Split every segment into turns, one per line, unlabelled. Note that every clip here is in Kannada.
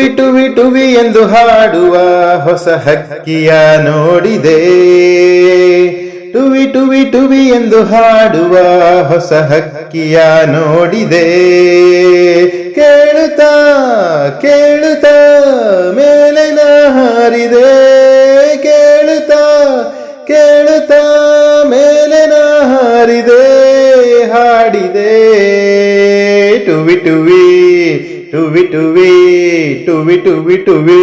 ಟುವಿ ಟುವಿ ಟುವಿ ಎಂದು ಹಾಡುವ ಹೊಸ ಹಕ್ಕಿಯ ನೋಡಿದೆ. ಟುವಿ ಟುವಿ ಟುವಿ ಎಂದು ಹಾಡುವ ಹೊಸ ಹಕ್ಕಿಯ ನೋಡಿದೆ. ಕೇಳುತ್ತಾ ಕೇಳುತ್ತಾ ಮೇಲೆ ಹಾರಿದೆ. ಕೇಳುತ್ತಾ ಕೇಳುತ್ತಾ ಮೇಲೆ ಟುವಿ ಟುವಿ ಟುವಿ ಟುವಿ ಟುವಿ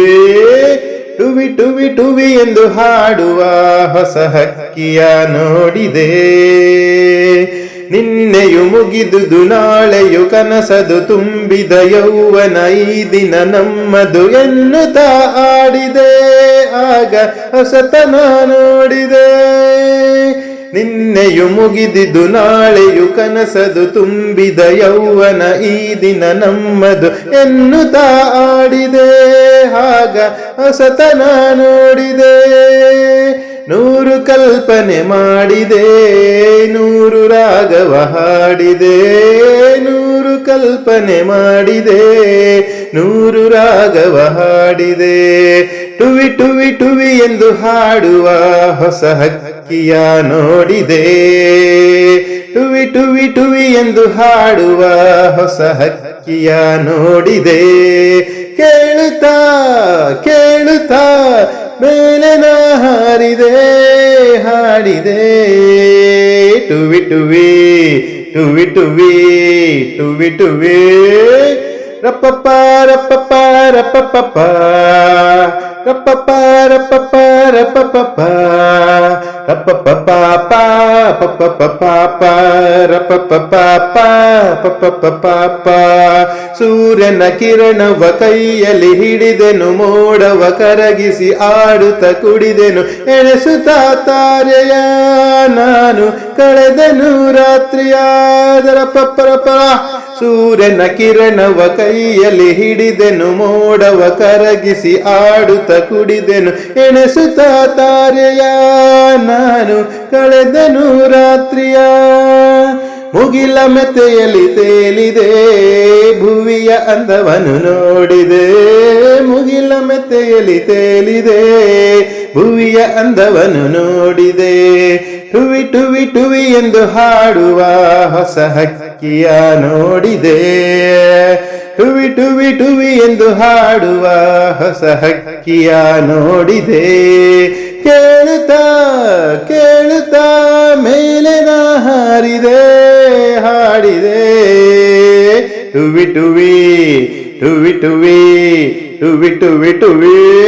ಟುವಿ ಟುವಿ ಟುವಿ ಎಂದು ಹಾಡುವ ಹೊಸ ಹಕ್ಕಿಯ ನೋಡಿದೆ. ನಿನ್ನೆಯು ಮುಗಿದುದು, ನಾಳೆಯು ಕನಸದು, ತುಂಬಿದ ಯೌವನ ಈ ದಿನ ನಮ್ಮದು ಎನ್ನುತ್ತ ಆಡಿದೆ ಆಗ ಹೊಸತನ ನೋಡಿದೆ. ನಿನ್ನೆಯು ಮುಗಿದಿದು ನಾಳೆಯು ಕನಸದು ತುಂಬಿದ ಯೌವನ ಈ ದಿನ ನಮ್ಮದು ಎನ್ನುತ್ತಾ ಆಡಿದೆ. ಹಾಗ ಹೊಸತನ ನೋಡಿ ಕಲ್ಪನೆ ಮಾಡಿದೆ, ನೂರು ರಾಗವ ಹಾಡಿದೆ, ನೂರು ಕಲ್ಪನೆ ಮಾಡಿದೆ, ನೂರು ರಾಗವ ಹಾಡಿದೆ. ಟುವಿ ಟುವಿ ಟುವಿ ಎಂದು ಹಾಡುವ ಹೊಸ ಹಕ್ಕಿಯ ನೋಡಿದೆ. ಟುವಿ ಟುವಿ ಟುವಿ ಎಂದು ಹಾಡುವ ಹೊಸ ಹಕ್ಕಿಯ ನೋಡಿದೆ. ಕೇಳುತ್ತಾ ಕೇಳುತ್ತಾ, ಮೇಲೆ ನಾ ಹಾರಿದೆ. గాలిదే టువి టువి టువి టువి టువి టువి. ರಪ್ಪಪ್ಪ ರಪ್ಪಪ್ಪ ರಪ್ಪಪ್ಪ. ರಪ್ಪಪ್ಪ ರಪ್ಪಪ್ಪ ರಪ್ಪಪ್ಪ. ರಪ್ಪಪ್ಪ ಪಪ್ಪ ರಪ್ಪಪ್ಪ ಪಪ್ಪ ಸೂರ್ಯನ ಕಿರಣವ ಕೈಯಲ್ಲಿ ಹಿಡಿದೆನು, ಮೋಡವ ಕರಗಿಸಿ ಆಡುತ್ತ ಕುಡಿದೆನು, ಎಣಸುತ್ತ ತಾರೆಯ. ನಾನು ಕಳೆದ ರಾತ್ರಿಯಾದರ ಪಪ್ಪರಪ್ಪ ಸೂರ್ಯನ ಕಿರಣವ ಕೈಯಲ್ಲಿ ಹಿಡಿದೆನು, ಮೋಡವ ಕರಗಿಸಿ ಆಡುತ್ತ ಕುಡಿದೆನು. ಎಣಸುತ್ತ ತಾರೆಯ ನಾನು ಕಳೆದನು ರಾತ್ರಿಯ ಮುಗಿಲ ಮೆತೆಯಲ್ಲಿ ತೇಲಿದೆ, ಭುವಿಯ ಅಂದವನು ನೋಡಿದೆ. ಮುಗಿಲ ಮೆತೆಯಲ್ಲಿ ತೇಲಿದೆ, ಭುವಿಯ ಅಂದವನು ನೋಡಿದೆ. ಟುವಿ ಟುವಿ ಟುವಿ ಎಂದು ಹಾಡುವ ಹೊಸ ಹಕ್ಕಿಯ ನೋಡಿದೆ. ಟುವಿ ಟುವಿ ಟುವಿ ಎಂದು ಹಾಡುವ ಹೊಸ ಹಕ್ಕಿಯ ನೋಡಿದೆ. ಕೇಳುತ್ತಾ ಕೇಳುತ್ತಾ, ಮೇಲೆ ಹಾರಿದೆ, ಹಾಡಿದೆ. ಟುವಿ ಟುವಿ ಟುವಿ ಟುವಿ ಟುವಿ ಟುವಿ ಟುವಿ.